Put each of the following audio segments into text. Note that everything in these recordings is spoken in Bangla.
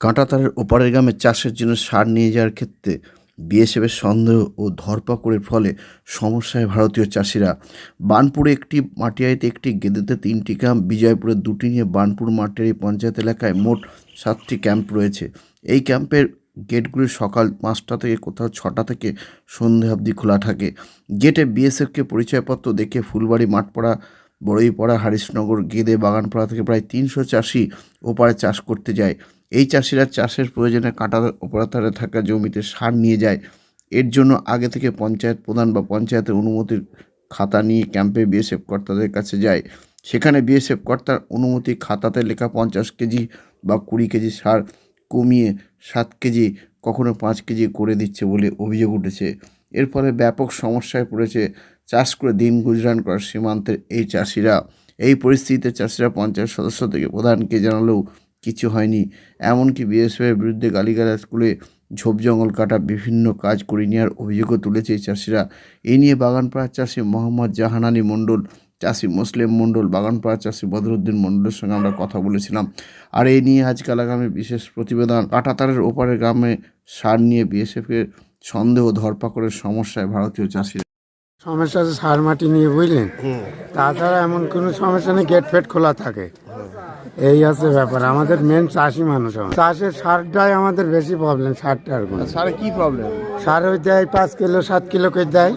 কাঁটাতারের ওপারের গ্রামে চাষের জন্য সার নিয়ে যাওয়ার ক্ষেত্রে বিএসএফের সন্দেহ ও ধরপাকড়ের ফলে সমস্যায় ভারতীয় চাষিরা। বানপুরে একটি মাটিয়ারিতে একটি গেদেতে তিনটি ক্যাম্প বিজয়পুরে দুটি নিয়ে বানপুর মাটিয়ারি পঞ্চায়েত এলাকায় মোট সাতটি ক্যাম্প রয়েছে। এই ক্যাম্পের গেটগুলি সকাল পাঁচটা থেকে কোথাও ছটা থেকে সন্ধে অবধি খোলা থাকে। গেটে বিএসএফকে পরিচয়পত্র দেখে ফুলবাড়ি, মাঠপাড়া, বড়ইপাড়া, হারিশনগর, গেদে, বাগানপাড়া থেকে প্রায় তিনশো চাষি ওপারে চাষ করতে যায়। এই চাষিরা চাষের প্রয়োজনে কাঁটার ওপারে থাকা জমিতে সার নিয়ে যায়। এর জন্য আগে থেকে পঞ্চায়েত প্রধান বা পঞ্চায়েতের অনুমতির খাতা নিয়ে ক্যাম্পে বিএসএফ কর্তাদের কাছে যায়। সেখানে বিএসএফ কর্তার অনুমতি খাতাতে লেখা পঞ্চাশ কেজি বা কুড়ি কেজি সার কমিয়ে সাত কেজি, কখনো পাঁচ কেজি করে দিচ্ছে বলে অভিযোগ উঠেছে। এর ফলে ব্যাপক সমস্যায় পড়েছে চাষ করে দিন গুজরান করার সীমান্তের এই চাষিরা। এই পরিস্থিতিতে চাষিরা পঞ্চায়েত সদস্য থেকে প্রধানকে জানালেও কিছু হয়নি। এমনকি বিএসএফের বিরুদ্ধে গালিগালাজ করে ঝোপ জঙ্গল কাটা বিভিন্ন কাজ করে নেওয়ার অভিযোগও তুলেছে চাষিরা। এই নিয়ে বাগানপাড়ার চাষি মোহাম্মদ জাহানানি মণ্ডল, চাষি মুসলিম মণ্ডল, বাগানপাড়ার চাষি বদরুদ্দিন মণ্ডলের সঙ্গে আমরা কথা বলেছিলাম। আর এই নিয়ে আজকাল আগামী বিশেষ প্রতিবেদন, কাটাতারের ওপারের গ্রামে সার নিয়ে বিএসএফের সন্দেহ, ধরপাকড়ের সমস্যায় ভারতীয় চাষিরা। সমস্যা আছে সার মাটি নিয়ে বুঝলেন? তাছাড়া এমন কোনো সমস্যা নেই গেট ফেট খোলা থাকে। এই আছে ব্যাপার আমাদের মেন চাষি মানুষ। চাষের সারটাই আমাদের বেশি প্রবলেম সারটার কোনো। সারে কি প্রবলেম সার ওই দেয় পাঁচ কিলো সাত কিলো করে দেয়।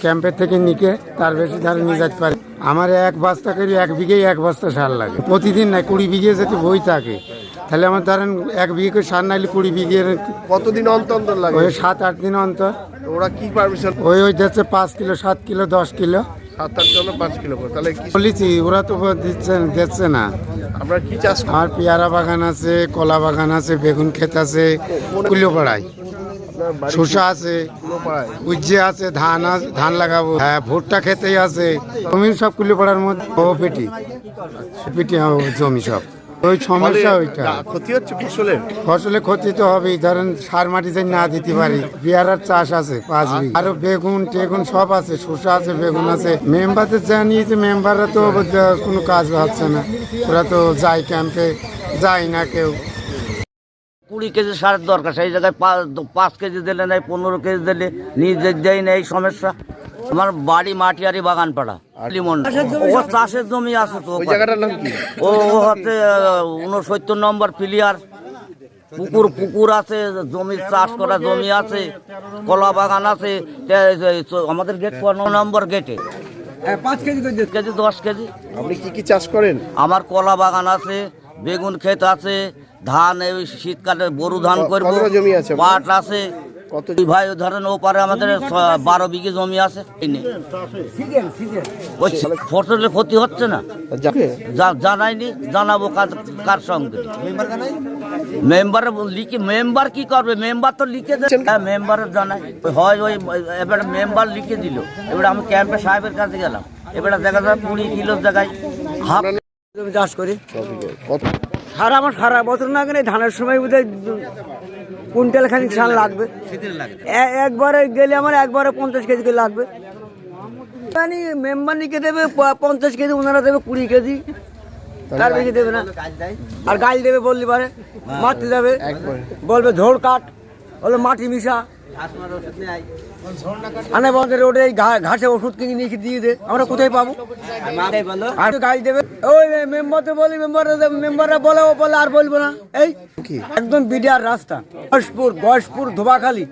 ক্যাম্পের থেকে নিকে তার বেশি ধারে নিয়ে যেতে পারে। আমার এক বস্তা করি এক বিঘেই এক বস্তা সার লাগে। প্রতিদিন না কুড়ি বিঘে যদি বই থাকে তাহলে আমার ধরেন এক বিঘে করে সার নাইলে কুড়ি বিঘে কতদিন অন্তর অন্তর লাগে? ওই সাত আট দিন অন্তর। ওরা কি পারমিশন? ওই ওই দিচ্ছে পাঁচ কিলো সাত কিলো দশ কিলো। পাঁচ কিলো করে। তাহলে কি বলেছি ওরা তো দিচ্ছে দিচ্ছে না। আমরা কি চাষ আমার পেয়ারা বাগান আছে কলা বাগান আছে বেগুন ক্ষেত আছে আপনার শসা আছে উজ্জে আছে ধান আছে ধান লাগাবো। হ্যাঁ ভুট্টা খেতেই আছে। জমি সব কুলিওপাড়ার মধ্যে। ও পেটি। পেটি জমি সব। ওই সমস্যা ওইটা। ক্ষতি হচ্ছে ফসলের? ফসলে ক্ষতি তো হবেই। ধরেন সার মাটিতে না দিতে পারি। পেয়ারার চাষ আছে পাঁচ বিঘা আরও বেগুন টেগুন সব আছে শসা আছে বেগুন আছে। মেম্বারদের জানিয়েছে মেম্বাররা তো কোনো কাজ হচ্ছে না। ওরা তো যায় ক্যাম্পে যায় না কেউ। কুড়ি কেজি সারের দরকার। সেই জায়গায় পা- পাঁচ কেজি দিলে নেই পনেরো কেজি দিলে নিজের দেয় না এই সমস্যা। আমার বাড়ি মাটিয়ারি বাগান পাড়া লিমন। ও চাষের জমি আছে তো ও হচ্ছে উনসত্তর নম্বর প্লেয়ার। পুকুর পুকুর আছে জমি চাষ করা জমি আছে কলা বাগান আছে আমাদের গেট ন নম্বর গেটে পাঁচ কেজি কেজি দশ কেজি। আপনি কি কি চাষ করেন? আমার কলা বাগান আছে বেগুন ক্ষেত আছে ধান শীতকালে বড়ু ধান করব? পাট আছে কত দুই ভাই ধরেন আমাদের বারো বিঘে জমি আছে ফসলের ক্ষতি হচ্ছে না? জানাইনি জানাব কার সঙ্গে? মেম্বার লিখে মেম্বার কি করবে? মেম্বার তো লিখে হ্যাঁ জানাই। হয় ওই এবারে মেম্বার লিখে দিল। এবারে আমি ক্যাম্পে সাহেবের কাছে গেলাম। এবারে দেখা যায় কুড়ি কিলোর জায়গায় হাফ চাষ করি। সারা আমার সারা বছর না ধানের সময় বোধহয় কুইন্টাল খানিক সার লাগবে। একবারে গেলে আমার একবারে পঞ্চাশ কেজি করে লাগবে। মানে মেম্বার নিকে দেবে পঞ্চাশ কেজি ওনারা দেবে কুড়ি কেজি। তার বেশি দেবে না। আর গাল দেবে বললি পারে। মাটি দেবে। বলবে ঝোড় কাঠ বলবে মাটি মিশা। আনে বলতে রোডে এই ঘাসে ওষুধ কিনে নিয়ে দিয়ে দে, আমরা কোথায় পাবো? আর গাড়ি দেবে। ওই মেম্বার তো বলি, মেম্বার মেম্বাররা বলে, ও বলে, আর বলব না। এই, একদম বিডিআর রাস্তা। গসপুর গসপুর ধোবাখালী।